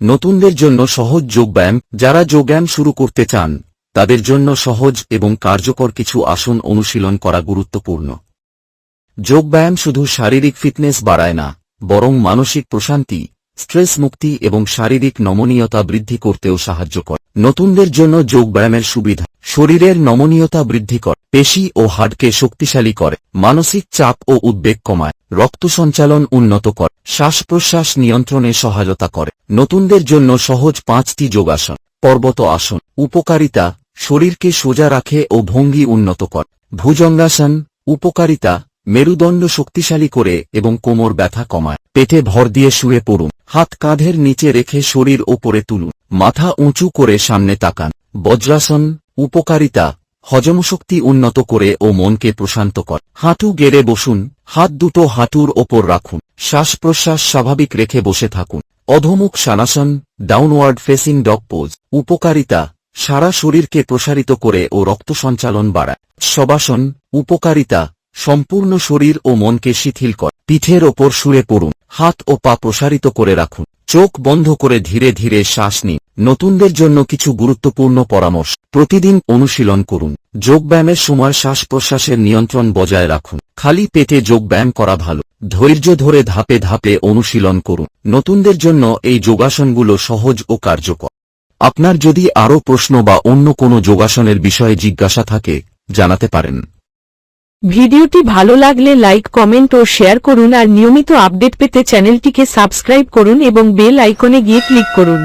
নতুনদের জন্য সহজ যোগব্যায়াম যারা যোগব্যায়াম শুরু করতে চান, তাদের জন্য সহজ এবং কার্যকর কিছু আসন অনুশীলন করা গুরুত্বপূর্ণ। যোগব্যায়াম শুধু শারীরিক ফিটনেস বাড়ায় না, বরং মানসিক প্রশান্তি, স্ট্রেস মুক্তি এবং শারীরিক নমনীয়তা বৃদ্ধি করতেও সাহায্য করে। নতুনদের জন্য যোগব্যায়ামের সুবিধা, শরীরের নমনীয়তা বৃদ্ধি করে। পেশি ও হাড়কে শক্তিশালী করে, মানসিক চাপ ও উদ্বেগ কমায়, রক্ত সঞ্চালন উন্নত করে শ্বাস প্রশ্বাস নিয়ন্ত্রণে সহায়তা করে। নতুনদের জন্য সহজ পাঁচটি যোগাসন। পর্বত আসন, উপকারিতা, শরীরকে সোজা রাখে ও ভঙ্গি উন্নত করে। ভুজঙ্গাসন, উপকারিতা, মেরুদণ্ড শক্তিশালী করে এবং কোমর ব্যথা কমায়। পেটে ভর দিয়ে শুয়ে পড়ুন। হাত কাঁধের নিচে রেখে শরীর ওপরে তুলুন। মাথা উঁচু করে সামনে তাকান। বজ্রাসন, উপকারিতা হজমশক্তি উন্নত করে ও মনকে প্রশান্ত কর। হাঁটু গেড়ে বসুন, হাত দুটো হাঁটুর ওপর রাখুন শ্বাস প্রশ্বাস স্বাভাবিক রেখে বসে থাকুন। অধমুখ শানাসন ডাউনওয়ার্ড ফেসিং ডগ পোজ উপকারিতা, সারা শরীরকে প্রসারিত করে ও রক্ত সঞ্চালন বাড়ায়। শবাসন, উপকারিতা, সম্পূর্ণ শরীর ও মনকে শিথিল কর। পিঠের ওপর শুয়ে পড়ুন, হাত ও পা প্রসারিত করে রাখুন। চোখ বন্ধ করে ধীরে ধীরে শ্বাস নিন। নতুনদের জন্য কিছু গুরুত্বপূর্ণ পরামর্শ। প্রতিদিন অনুশীলন করুন। যোগব্যায়ামের সময় শ্বাস প্রশ্বাসের নিয়ন্ত্রণ বজায় রাখুন। খালি পেটে যোগব্যায়াম করা ভালো। ধৈর্য ধরে ধাপে ধাপে অনুশীলন করুন। নতুনদের জন্য এই যোগাসনগুলো সহজ ও কার্যকর। আপনার যদি আরও প্রশ্ন বা অন্য কোনো যোগাসনের বিষয়ে জিজ্ঞাসা থাকে, জানাতে পারেন। ভিডিওটি ভালো লাগলে লাইক, কমেন্ট ও শেয়ার করুন আর নিয়মিত আপডেট পেতে চ্যানেলটিকে সাবস্ক্রাইব করুন এবং বেল আইকনে গিয়ে ক্লিক করুন।